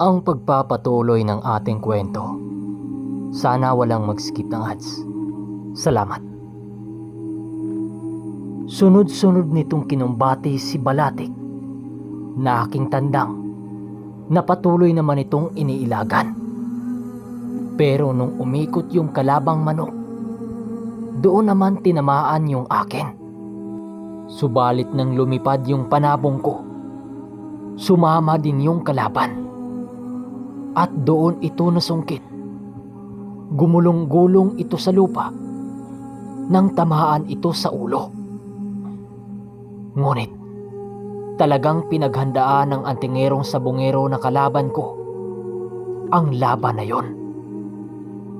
ang pagpapatuloy ng ating kwento. Sana walang mag-skip ng ads. Salamat. Sunod-sunod nitong kinumbati si Balatik na aking tandang na patuloy naman itong iniilagan. Pero nung umikot yung kalabang manok, doon naman tinamaan yung akin. Subalit nang lumipad yung panabong ko, sumama din yung kalaban. At doon ito nasungkit. Gumulong-gulong ito sa lupa nang tamaan ito sa ulo. Ngunit, talagang pinaghandaan ng antingerong sabungero na kalaban ko ang laban na yon.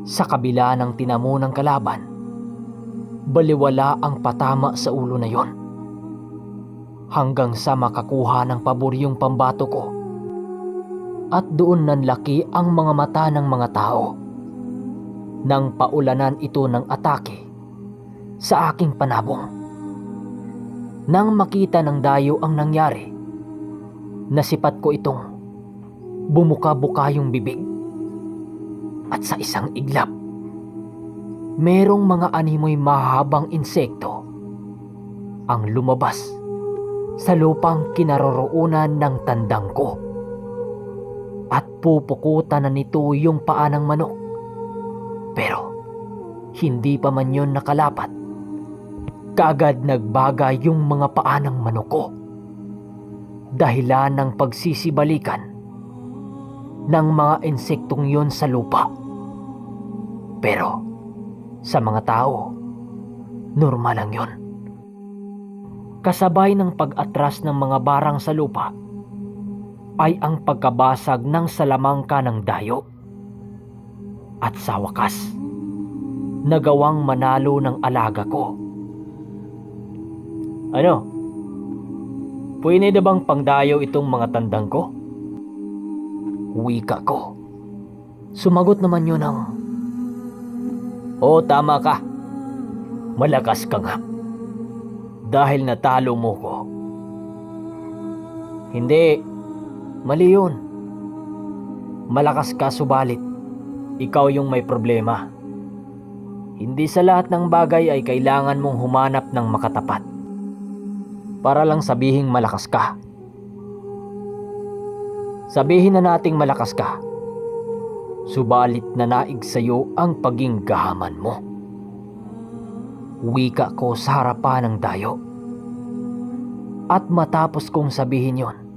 Sa kabila ng tinamo ng kalaban, baliwala ang patama sa ulo na yon. Hanggang sa makakuha ng paboryong pambato ko. At doon nanlaki ang mga mata ng mga tao. Nang paulanan ito ng atake sa aking panabong. Nang makita ng dayo ang nangyari, nasipat ko itong bumuka-buka yung bibig. At sa isang iglap, merong mga animoy mahabang insekto ang lumabas sa lupang kinaroroonan ng tandang ko. Pupukutan na nito yung paa ng manok. Pero hindi pa man yon nakalapat. Kaagad nagbaga yung mga paa ng manok ko. Dahilan ng pagsisibalikan ng mga insektong yon sa lupa. Pero sa mga tao, normal lang yon. Kasabay ng pag-atras ng mga barang sa lupa ay ang pagkabasag ng salamangka ng dayo. At sa wakas, nagawang manalo ng alaga ko. Ano? Pwede bang pangdayo itong mga tandang ko? Wika ko. Sumagot naman yun ng, Oo, tama ka. Malakas ka nga. Dahil natalo mo ko. Hindi. Mali yun. Malakas ka subalit. Ikaw yung may problema. Hindi sa lahat ng bagay ay kailangan mong humanap ng makatapat. Para lang sabihing malakas ka. Sabihin na nating malakas ka. Subalit na naig sa'yo ang paging gahaman mo. Wika ko sa harapan ng dayo. At matapos kong sabihin yon,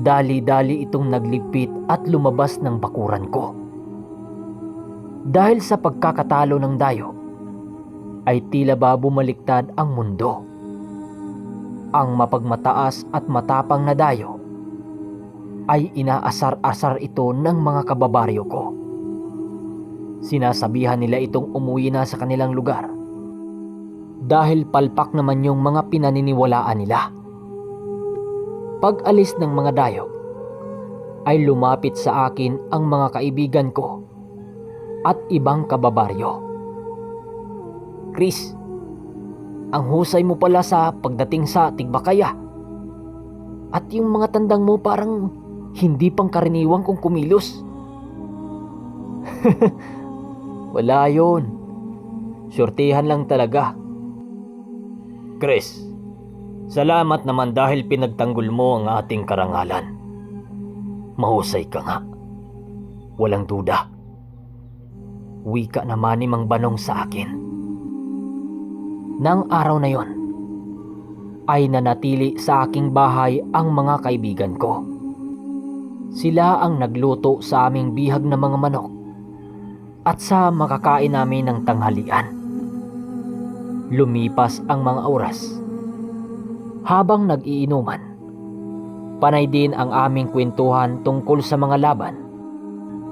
dali-dali itong naglipit at lumabas ng bakuran ko. Dahil sa pagkakatalo ng dayo, ay tila ba bumaliktad ang mundo. Ang mapagmataas at matapang na dayo ay inaasar-asar ito ng mga kababaryo ko. Sinasabihan nila itong umuwi na sa kanilang lugar dahil palpak naman yung mga pinaniniwalaan nila. Pag alis ng mga dayo, ay lumapit sa akin ang mga kaibigan ko at ibang kababaryo. Chris, ang husay mo pala sa pagdating sa Tigbakaya. At yung mga tandang mo parang hindi pang karaniwang kung kumilos. Wala yon. Sortihan lang talaga. Chris, salamat naman dahil pinagtanggol mo ang ating karangalan. Mahusay ka nga. Walang duda. Wika naman ni Mang Banong sa akin. Nang araw na yon, ay nanatili sa aking bahay ang mga kaibigan ko. Sila ang nagluto sa aming bihag na mga manok at sa makakain namin ng tanghalian. Lumipas ang mga oras. Habang nag-iinuman, panay din ang aming kwentuhan tungkol sa mga laban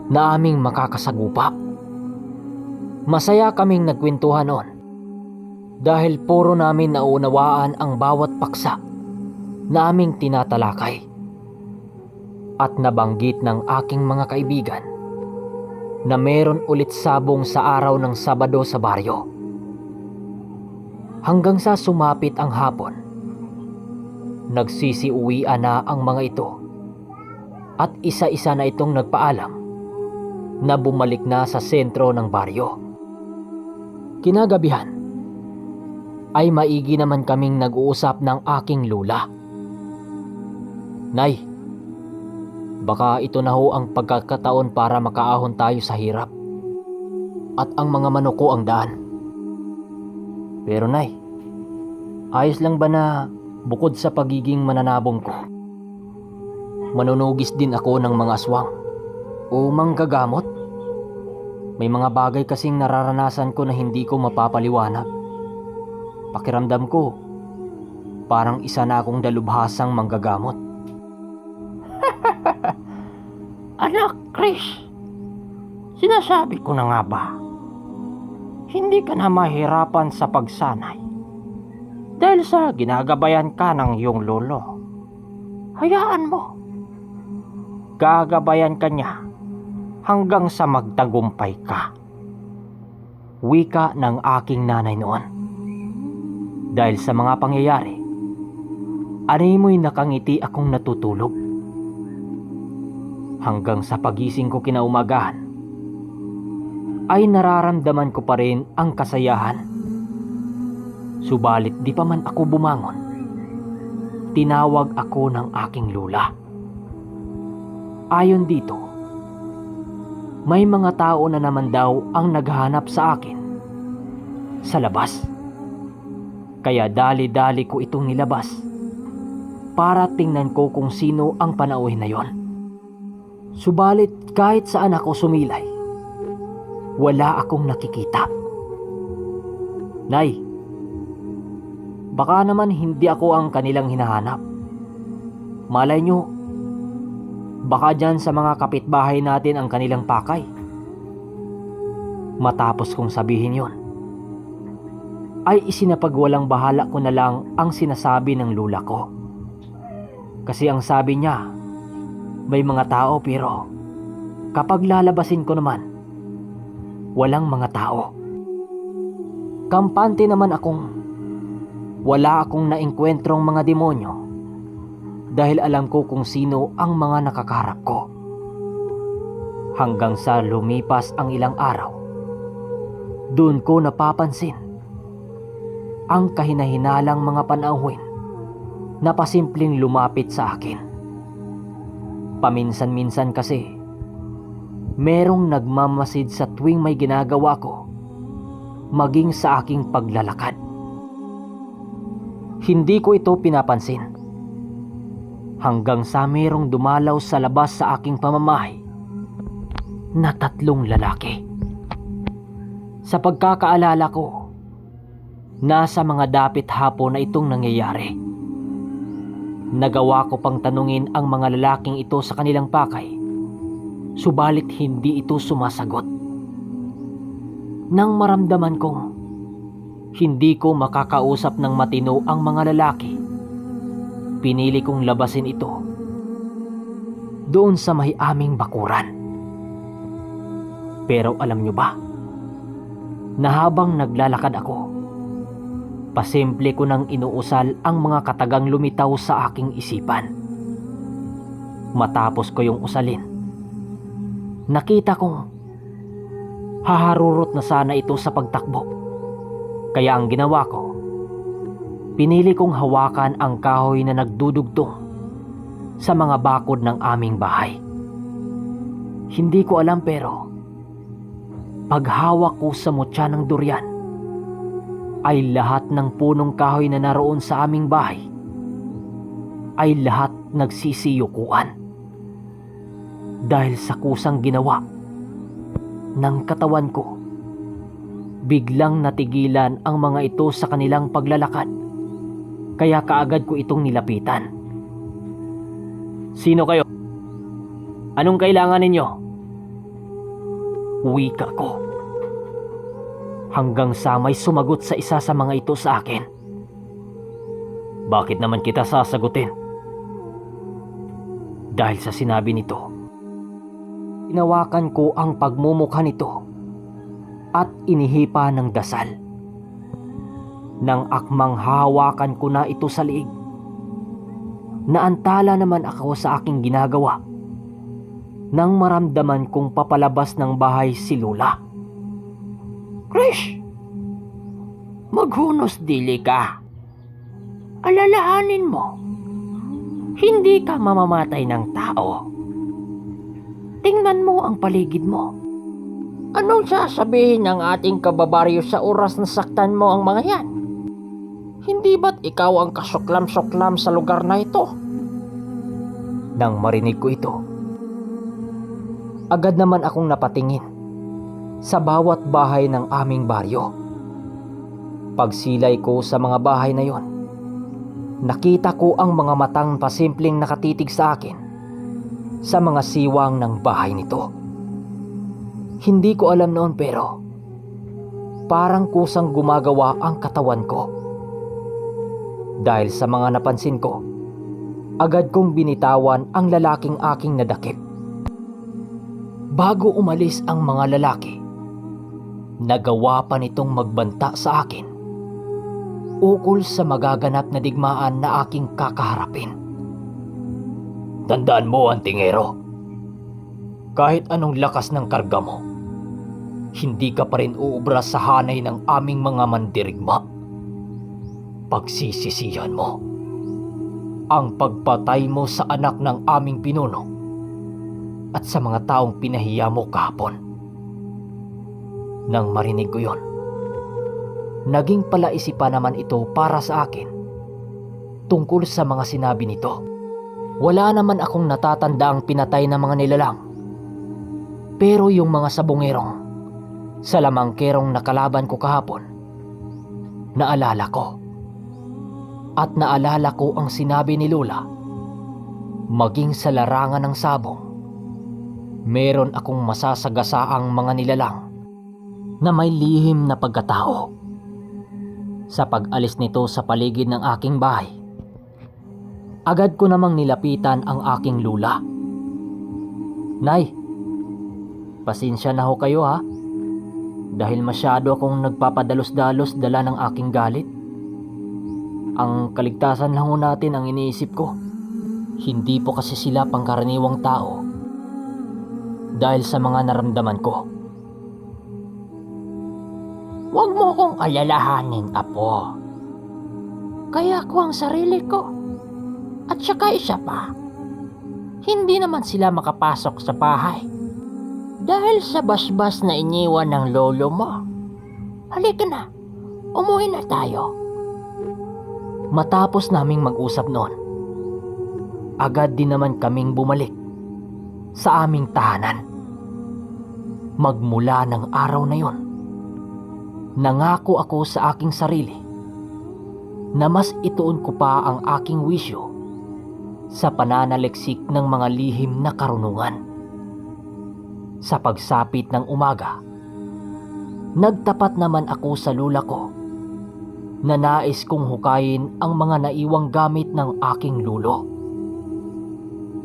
na aming makakasagupa. Masaya kaming nagkwentuhan noon dahil puro namin naunawaan ang bawat paksa na aming tinatalakay. At nabanggit ng aking mga kaibigan na meron ulit sabong sa araw ng Sabado sa baryo. Hanggang sa sumapit ang hapon, nagsisiuwian na ang mga ito At isa-isa na itong nagpaalam na bumalik na sa sentro ng baryo. Kinagabihan ay maigi naman kaming nag-uusap ng aking lula. Nay, baka ito na ho ang pagkakataon para makaahon tayo sa hirap. At ang mga manok ang daan. Pero nay, ayos lang ba na bukod sa pagiging mananabong ko, manunugis din ako ng mga aswang o manggagamot? May mga bagay kasing nararanasan ko na hindi ko mapapaliwanag. Pakiramdam ko, parang isa na akong dalubhasang manggagamot. Anak, Chris, sinasabi ko na nga ba, hindi ka na mahirapan sa pagsanay dahil sa ginagabayan ka ng iyong lolo. Hayaan mo. Gagabayan ka niya hanggang sa magtagumpay ka. Wika ng aking nanay noon. Dahil sa mga pangyayari, animoy nakangiti akong natutulog. Hanggang sa pagising ko kinaumagahan, ay nararamdaman ko pa rin ang kasayahan. Subalit di pa man ako bumangon, tinawag ako ng aking lula. Ayon dito, may mga tao na naman daw ang naghahanap sa akin sa labas. Kaya dali-dali ko itong nilabas para tingnan ko kung sino ang panauhin na yon. Subalit kahit saan ako sumilay, wala akong nakikita. Nay, baka naman hindi ako ang kanilang hinahanap. Malay nyo, baka dyan sa mga kapitbahay natin ang kanilang pakay. Matapos kong sabihin yon, ay isinapagwalang bahala ko na lang ang sinasabi ng lula ko. Kasi ang sabi niya, may mga tao pero kapag lalabasin ko naman, walang mga tao. Kampante naman akong wala akong naengkwentrong mga demonyo dahil alam ko kung sino ang mga nakakarap ko. Hanggang sa lumipas ang ilang araw, doon ko napapansin ang kahinahinalang mga panauhin na pasimpleng lumapit sa akin. Paminsan-minsan kasi, merong nagmamasid sa tuwing may ginagawa ko, maging sa aking paglalakad. Hindi ko ito pinapansin. Hanggang sa merong dumalaw sa labas sa aking pamamahay na tatlong lalaki. Sa pagkakaalala ko, nasa mga dapit hapon na itong nangyayari. Nagawa ko pang tanungin ang mga lalaking ito sa kanilang pakay, subalit hindi ito sumasagot. Nang maramdaman kong hindi ko makakausap ng matino ang mga lalaki, pinili kong labasin ito doon sa may aming bakuran. Pero alam nyo ba, na habang naglalakad ako, pasimple ko nang inuusal ang mga katagang lumitaw sa aking isipan. Matapos ko yung usalin, nakita kong haharurot na sana ito sa pagtakbo. Kaya ang ginawa ko, pinili kong hawakan ang kahoy na nagdudugtong sa mga bakod ng aming bahay. Hindi ko alam pero paghawak ko sa mutya ng durian, ay lahat ng punong kahoy na naroon sa aming bahay ay lahat nagsisiyukuan. Dahil sa kusang ginawa ng katawan ko, biglang natigilan ang mga ito sa kanilang paglalakad. Kaya kaagad ko itong nilapitan. Sino kayo? Anong kailangan ninyo? Wika ko hanggang sa may sumagot sa isa sa mga ito sa akin. Bakit naman kita sasagutin? Dahil sa sinabi nito, inawakan ko ang pagmumukha nito at inihipa ng dasal. Nang akmang hawakan ko na ito sa liig, naantala naman ako sa aking ginagawa nang maramdaman kong papalabas ng bahay si Lula. Krish, maghunos dili ka. Alalahanin mo, hindi ka mamamatay ng tao. Tingnan mo ang paligid mo. Anong sasabihin ng ating kababaryo sa oras na saktan mo ang mga yan? Hindi ba't ikaw ang kasuklam-suklam sa lugar na ito? Nang marinig ko ito, agad naman akong napatingin sa bawat bahay ng aming baryo. Pagsilay ko sa mga bahay na yon, nakita ko ang mga matang pasimpleng nakatitig sa akin sa mga siwang ng bahay nito. Hindi ko alam noon pero parang kusang gumagawa ang katawan ko. Dahil sa mga napansin ko, agad kong binitawan ang lalaking aking nadakip. Bago umalis ang mga lalaki, nagawa pa nitong magbanta sa akin ukol sa magaganap na digmaan na aking kakaharapin. Tandaan mo, Antingero, kahit anong lakas ng karga mo, hindi ka pa rin uubra sa hanay ng aming mga mandirigma. Pagsisisihan mo ang pagpatay mo sa anak ng aming pinuno at sa mga taong pinahiya mo kahapon. Nang marinig ko yon, naging palaisipan naman ito para sa akin tungkol sa mga sinabi nito. Wala naman akong natatanda ang pinatay ng mga nilalang. Pero yung mga sabungerong, sa lamangkerong nakalaban ko kahapon, naalala ko. At naalala ko ang sinabi ni Lola, maging sa larangan ng sabong, meron akong masasagasaang mga nilalang na may lihim na pagkatao. Sa pag-alis nito sa paligid ng aking bahay, agad ko namang nilapitan ang aking lula. Nay, pasensya na ho kayo ha. Dahil masyado akong nagpapadalos-dalos dala ng aking galit. Ang kaligtasan lang natin ang iniisip ko. Hindi po kasi sila pangkaraniwang tao. Dahil sa mga naramdaman ko. Huwag mo kong alalahanin, Apo. Kaya ko ang sarili ko. At saka isa pa, hindi naman sila makapasok sa bahay. Dahil sa basbas na iniwan ng lolo mo. Halika na, umuwi na tayo. Matapos naming mag-usap noon, agad din naman kaming bumalik sa aming tahanan. Magmula ng araw na yon, nangako ako sa aking sarili na mas ituon ko pa ang aking wisyo sa pananaliksik ng mga lihim na karunungan. Sa pagsapit ng umaga, nagtapat naman ako sa lula ko na nais kong hukayin ang mga naiwang gamit ng aking lulo.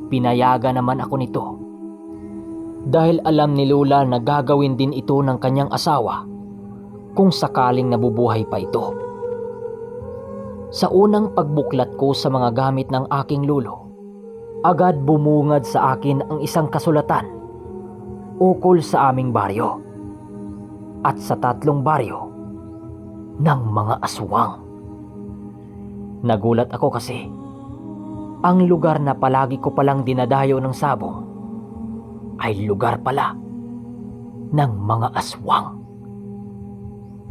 Pinayaga naman ako nito dahil alam ni Lula na gagawin din ito ng kanyang asawa kung sakaling nabubuhay pa ito. Sa unang pagbuklat ko sa mga gamit ng aking lulo, agad bumungad sa akin ang isang kasulatan ukol sa aming baryo at sa tatlong baryo ng mga aswang. Nagulat ako kasi ang lugar na palagi ko palang dinadayo ng sabong ay lugar pala ng mga aswang.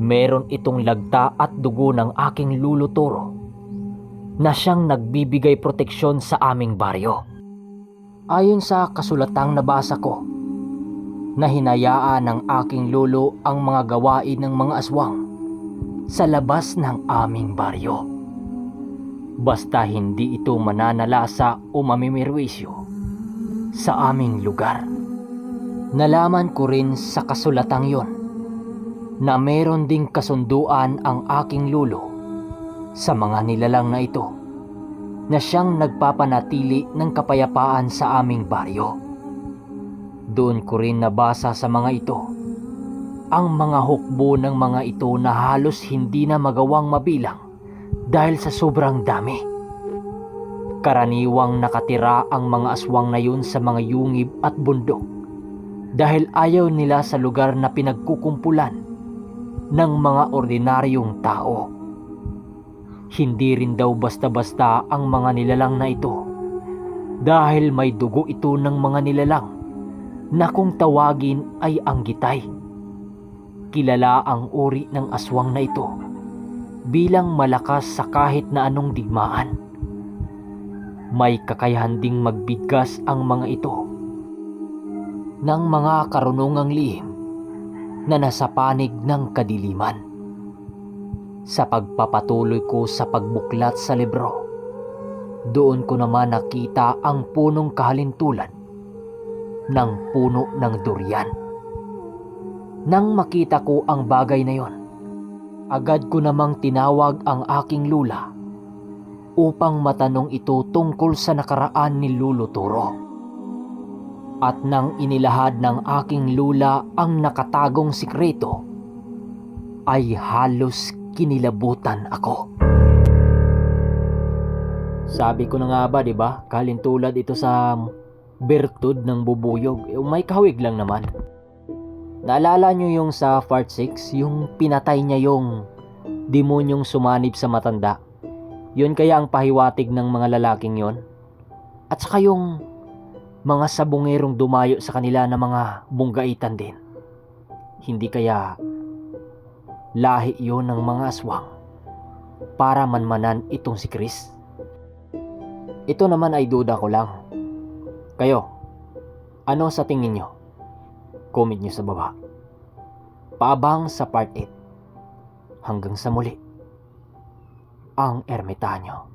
Meron itong lagta at dugo ng aking luluturo na siyang nagbibigay proteksyon sa aming baryo. Ayon sa kasulatang nabasa ko, na hinayaan ng aking lulo ang mga gawain ng mga aswang sa labas ng aming baryo. Basta hindi ito mananalasa o mamimirwisyo sa aming lugar. Nalaman ko rin sa kasulatang yon na meron ding kasunduan ang aking lulo sa mga nilalang na ito na siyang nagpapanatili ng kapayapaan sa aming baryo. Doon ko rin nabasa sa mga ito ang mga hukbo ng mga ito na halos hindi na magawang mabilang dahil sa sobrang dami. Karaniwang nakatira ang mga aswang na yun sa mga yungib at bundok dahil ayaw nila sa lugar na pinagkukumpulan ng mga ordinaryong tao. Hindi rin daw basta-basta ang mga nilalang na ito dahil may dugo ito ng mga nilalang na kung tawagin ay ang gitay. Kilala ang uri ng aswang na ito bilang malakas sa kahit na anong digmaan. May kakayahan ding magbigkas ang mga ito ng mga karunungang lihim na nasa panig ng kadiliman. Sa pagpapatuloy ko sa pagbuklat sa libro, doon ko naman nakita ang punong kahalintulan ng puno ng durian. Nang makita ko ang bagay na yon, agad ko namang tinawag ang aking lula upang matanong ito tungkol sa nakaraan ni Lulo Turo. At nang inilahad ng aking lula ang nakatagong sikreto, ay halos kinilabutan ako. Sabi ko na nga ba, di ba? Kalintulad ito sa bertud ng bubuyog. Eh, may kahawig lang naman. Naalala nyo yung sa part 6, yung pinatay niya yung demonyong sumanib sa matanda. Yun kaya ang pahiwatig ng mga lalaking yon. At saka yung mga sabungerong dumayo sa kanila na mga bunggaitan din. Hindi kaya lahi yon ng mga aswang para manmanan itong si Chris? Ito naman ay duda ko lang. Kayo, ano sa tingin nyo? Comment nyo sa baba. Paabang sa part 8. Hanggang sa muli. Ang ermitanyo.